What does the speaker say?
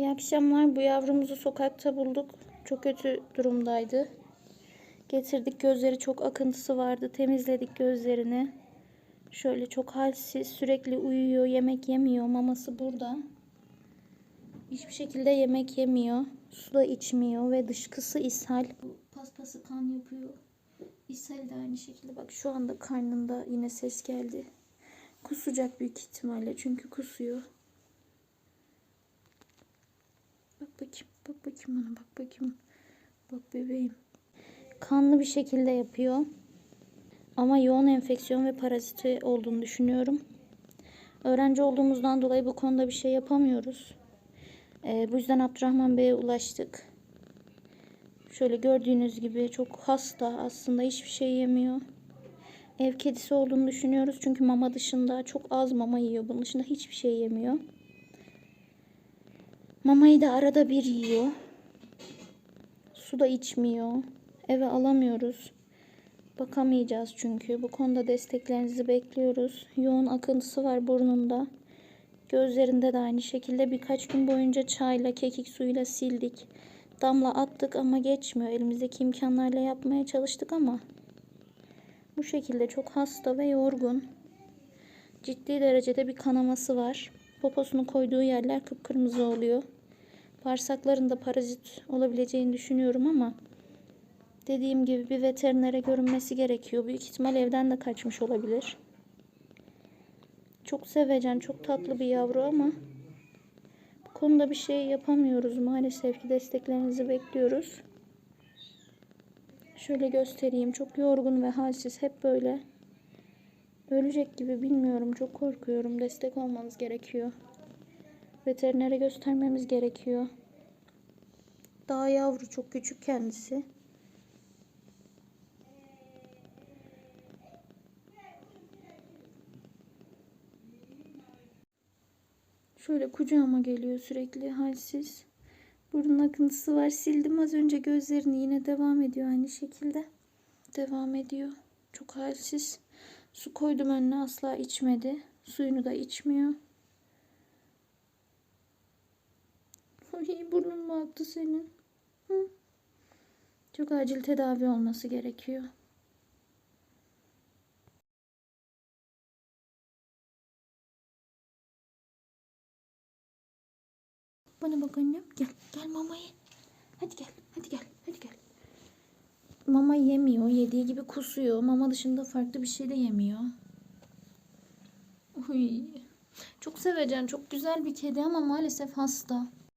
İyi akşamlar. Bu yavrumuzu sokakta bulduk. Çok kötü durumdaydı. Getirdik. Gözleri çok akıntısı vardı. Temizledik gözlerini. Şöyle çok halsiz. Sürekli uyuyor. Yemek yemiyor. Maması burada. Hiçbir şekilde yemek yemiyor. Su da içmiyor ve dışkısı ishal. Bu paspası kan yapıyor. İshal de aynı şekilde. Bak şu anda karnında yine ses geldi. Kusacak büyük ihtimalle. Çünkü kusuyor. Bak bakayım. Bak bakayım bana. Bak bakayım. Bak bebeğim. Kanlı bir şekilde yapıyor. Ama yoğun enfeksiyon ve paraziti olduğunu düşünüyorum. Öğrenci olduğumuzdan dolayı bu konuda bir şey yapamıyoruz. Ee, bu yüzden Abdurrahman Bey'e ulaştık. Şöyle gördüğünüz gibi çok hasta aslında hiçbir şey yemiyor. Ev kedisi olduğunu düşünüyoruz çünkü mama dışında çok az mama yiyor. Bunun dışında hiçbir şey yemiyor. Mamayı da arada bir yiyor. Su da içmiyor. Eve alamıyoruz. Bakamayacağız çünkü. Bu konuda desteklerinizi bekliyoruz. Yoğun akıntısı var burnunda. Gözlerinde de aynı şekilde birkaç gün boyunca çayla, kekik suyuyla sildik. Damla attık ama geçmiyor. Elimizdeki imkanlarla yapmaya çalıştık ama bu şekilde çok hasta ve yorgun. Ciddi derecede bir kanaması var. Poposunu koyduğu yerler kıpkırmızı oluyor. Bağırsaklarında parazit olabileceğini düşünüyorum ama dediğim gibi bir veterinere görünmesi gerekiyor. Büyük ihtimal evden de kaçmış olabilir. Çok sevecen, çok tatlı bir yavru ama bu konuda bir şey yapamıyoruz. Maalesef ki desteklerinizi bekliyoruz. Şöyle göstereyim. Çok yorgun ve halsiz. Hep böyle. Ölecek gibi bilmiyorum. Çok korkuyorum. Destek olmanız gerekiyor. Veterinere göstermemiz gerekiyor. Daha yavru çok küçük kendisi. Şöyle kucağıma geliyor sürekli halsiz. Burun akıntısı var. Sildim az önce gözlerini. Yine devam ediyor aynı şekilde. Devam ediyor. Çok halsiz. Su koydum önüne asla içmedi. Suyunu da içmiyor. Ay burnun mu aktı senin? Hı? Çok acil tedavi olması gerekiyor. Bana bak annem. Gel. Gel mamayı. Hadi gel. Hadi gel. Hadi gel. Mama yemiyor. Yediği gibi kusuyor. Mama dışında farklı bir şey de yemiyor. Uy. Çok sevecen, çok güzel bir kedi ama maalesef hasta.